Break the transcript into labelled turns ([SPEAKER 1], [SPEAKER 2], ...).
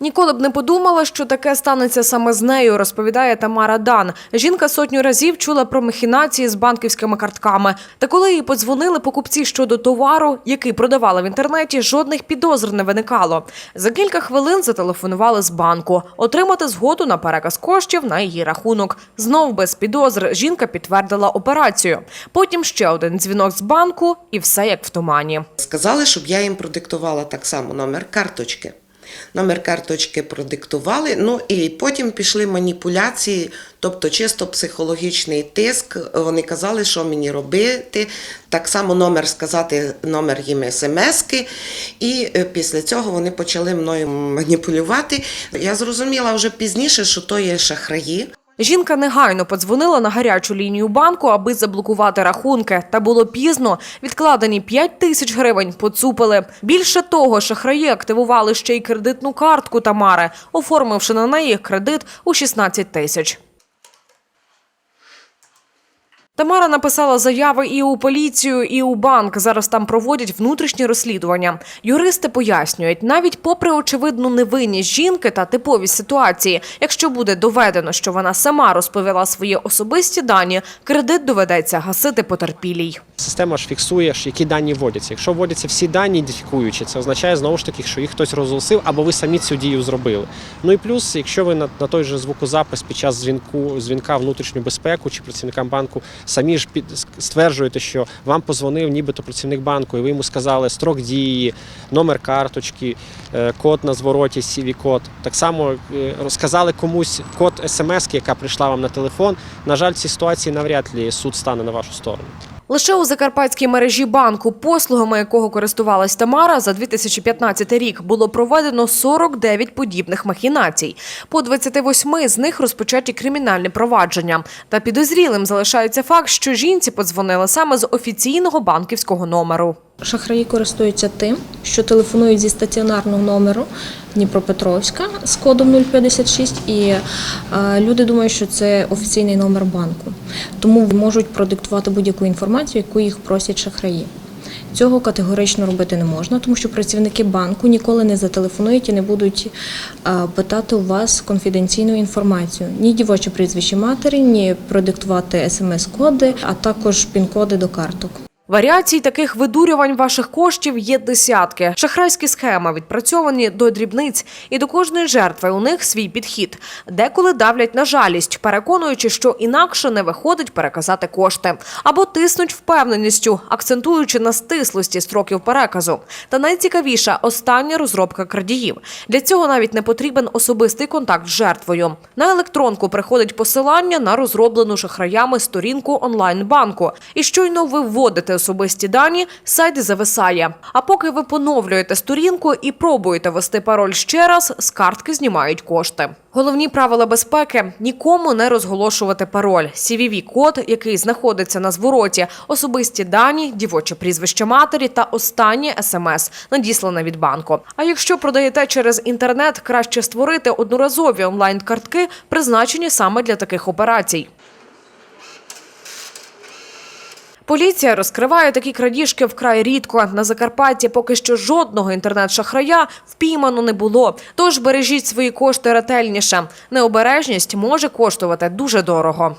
[SPEAKER 1] Ніколи б не подумала, що таке станеться саме з нею, розповідає Тамара Дан. Жінка сотню разів чула про махінації з банківськими картками. Та коли їй подзвонили покупці щодо товару, який продавали в інтернеті, жодних підозр не виникало. За кілька хвилин зателефонували з банку отримати згоду на переказ коштів на її рахунок. Знов без підозр жінка підтвердила операцію. Потім ще один дзвінок з банку, і все як в тумані.
[SPEAKER 2] Сказали, щоб я їм продиктувала так само номер карточки. Номер карточки продиктували, ну і потім пішли маніпуляції, тобто чисто психологічний тиск. Вони казали, що мені робити. Так само номер сказати, номер їм смски. І е, після цього вони почали мною маніпулювати. Я зрозуміла вже пізніше, що то є шахраї.
[SPEAKER 1] Жінка негайно подзвонила на гарячу лінію банку, аби заблокувати рахунки. Та було пізно. Відкладені 5 тисяч гривень поцупили. Більше того, шахраї активували ще й кредитну картку Тамари, оформивши на неї кредит у 16 тисяч. Тамара написала заяви і у поліцію, і у банк. Зараз там проводять внутрішні розслідування. Юристи пояснюють, навіть попри очевидну невинність жінки та типові ситуації, якщо буде доведено, що вона сама розповіла свої особисті дані, кредит доведеться гасити потерпілій.
[SPEAKER 3] Система ж фіксує, які дані вводяться. Якщо вводяться всі дані ідентифікуючі, це означає знову ж таки, що їх хтось розголосив або ви самі цю дію зробили. Ну і плюс, якщо ви на, на той же звукозапис під час дзвінку дзвінка внутрішню безпеку чи працівникам банку самі ж під стверджуєте, що вам позвонив нібито працівник банку, і ви йому сказали строк дії, номер карточки, е, код на звороті, cv код Так само е, розказали комусь код смс, яка прийшла вам на телефон. На жаль, ці ситуації навряд ли суд стане на вашу сторону.
[SPEAKER 1] Лише у закарпатській мережі банку, послугами якого користувалась Тамара, за 2015 рік було проведено 49 подібних махінацій. По 28 з них розпочаті кримінальні провадження. Та підозрілим залишається факт, що жінці подзвонили саме з офіційного банківського номеру.
[SPEAKER 4] Шахраї користуються тим, що телефонують зі стаціонарного номеру Дніпропетровська з кодом 056, і е, люди думають, що це офіційний номер банку. Тому можуть продиктувати будь-яку інформацію, яку їх просять шахраї. Цього категорично робити не можна, тому що працівники банку ніколи не зателефонують і не будуть е, питати у вас конфіденційну інформацію. Ні дівочі прізвище матері, ні продиктувати смс-коди, а також пін-коди до карток.
[SPEAKER 1] Варіацій таких видурювань ваших коштів є десятки. Шахрайські схеми відпрацьовані до дрібниць, і до кожної жертви у них свій підхід. Деколи давлять на жалість, переконуючи, що інакше не виходить переказати кошти, або тиснуть впевненістю, акцентуючи на стислості строків переказу. Та найцікавіша остання розробка крадіїв. Для цього навіть не потрібен особистий контакт з жертвою. На електронку приходить посилання на розроблену шахраями сторінку онлайн-банку. І щойно ви вводите особисті дані, сайт зависає. А поки ви поновлюєте сторінку і пробуєте ввести пароль ще раз, з картки знімають кошти. Головні правила безпеки нікому не розголошувати пароль, CVV-код, який знаходиться на звороті, особисті дані, дівоче прізвище матері та останнє смс, надіслане від банку. А якщо продаєте через інтернет, краще створити одноразові онлайн-картки, призначені саме для таких операцій. Поліція розкриває такі крадіжки вкрай рідко. На Закарпатті поки що жодного інтернет-шахрая впіймано не було. Тож бережіть свої кошти ретельніше. Необережність може коштувати дуже дорого.